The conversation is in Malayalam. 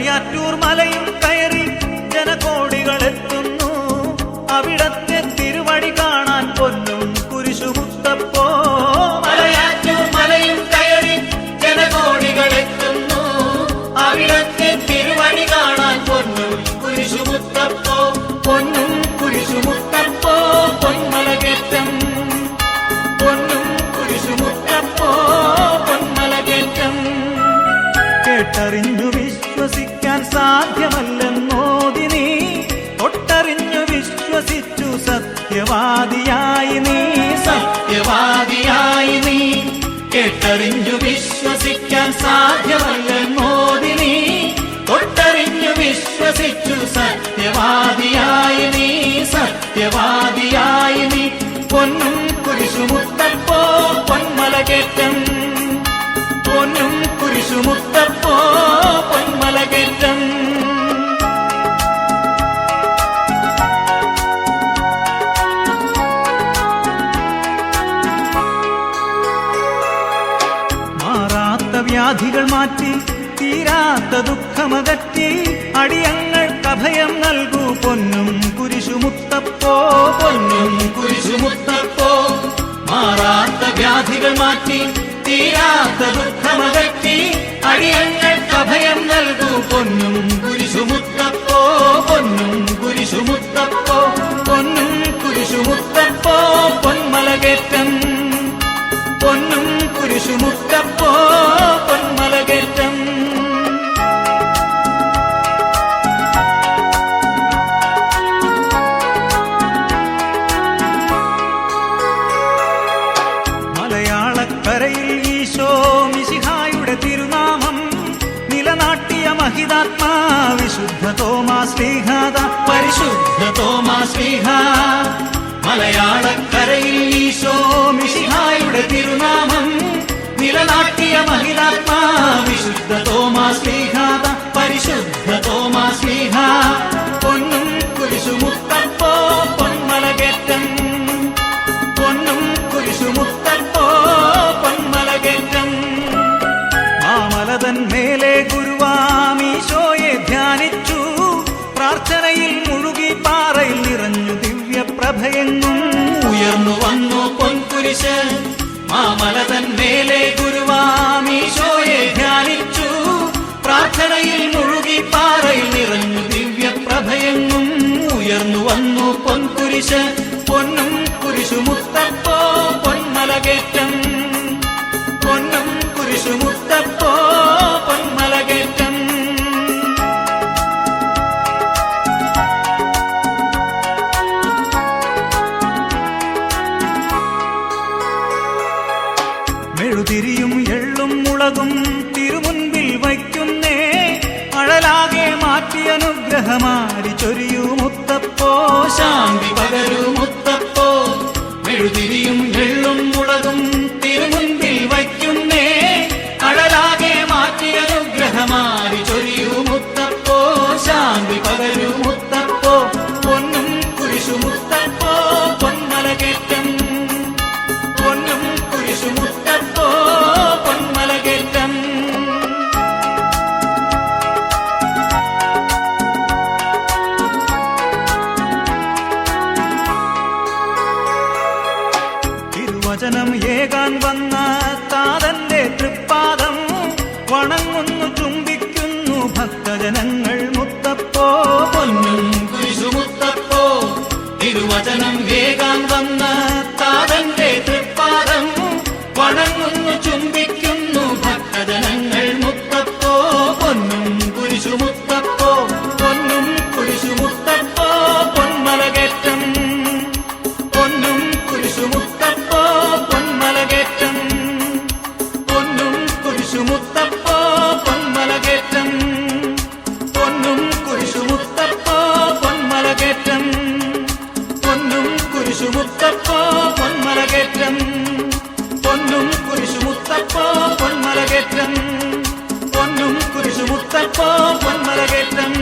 കയാറ്റൂർ മലയും കയറി ജനകോടികൾ എത്തുന്നു. അവിടത്തെ തിരുവടി കാണാൻ പൊന്നും കുരിശുമുത്തപ്പോ. സത്യവാദിയായി നീ സത്യവാദിയായി നീ. കേട്ടറിഞ്ഞു വിശ്വസിക്കാൻ സാധ്യമല്ലെന്നോതി നീ. തൊട്ടറിഞ്ഞു വിശ്വസിച്ചു സത്യവാദിയായി നീ സത്യവാദിയായി നീ. പൊന്നും കുരിശുമുത്തപ്പോ പൊന്മലകേറ്റം പൊന്നും വ്യാധികൾ മാറ്റി തീരാത്ത ദുഃഖമകറ്റി അടിയങ്ങൾക്ക് അഭയം നൽകൂ പൊന്നും കുരിശുമുത്തപ്പോ പൊന്നും കുരിശുമുത്തപ്പോ. മാറാത്ത വ്യാധികൾ മാറ്റി തീരാത്ത ദുഃഖമകറ്റി അടിയങ്ങൾക്ക് അഭയം നൽകൂ പൊന്നും കുരിശുമുത്തപ്പോ പൊന്നും വിശുദ്ധ തോമാസ് ലീഹാദ പരിശുദ്ധ തോമാശ്ലീഹ മലയാളക്കരയിൽ ഈശോ മിശിഹായുടെ തിരുനാമം നിലനാട്ടിയ മഹിളാത്മാ വിശുദ്ധ തോമാശ്ലീഹാത പരിശുദ്ധ പൊൻകുരിശ് മാമല മേലെ ഗുരുവാമീശോയെ ധ്യാനിച്ചു. പ്രാർത്ഥനയിൽ മുഴുകി പാറയിൽ നിറഞ്ഞു ദിവ്യപ്രഭയെങ്ങും ഉയർന്നു വന്നു പൊൻകുരിശ്. പൊന്നും കുരിശുമുത്തപ്പോ പൊന്മലകേറ്റം മെഴുതിരിയും എള്ളും മുളകും തിരുമുൻപിൽ വയ്ക്കുന്നേ. അഴലാകെ മാറ്റി അനുഗ്രഹമാരി ചൊരിയൂ മുത്തപ്പോ ശാന്തി പകരൂ മുത്തപ്പോ ഏകാൻ വന്ന താതന്റെ തൃപ്പാദം വണങ്ങുന്നു ചുംബിക്കുന്നു ഭക്തജനങ്ങൾ മുത്തപ്പോ പൊന്നും കുരിശുമുത്തപ്പോ തിരുവചനം വേഗം പൊന്മലകേറ്റം പൊന്നും കുരിശുമുത്തപ്പോ പൊന്മലകേറ്റം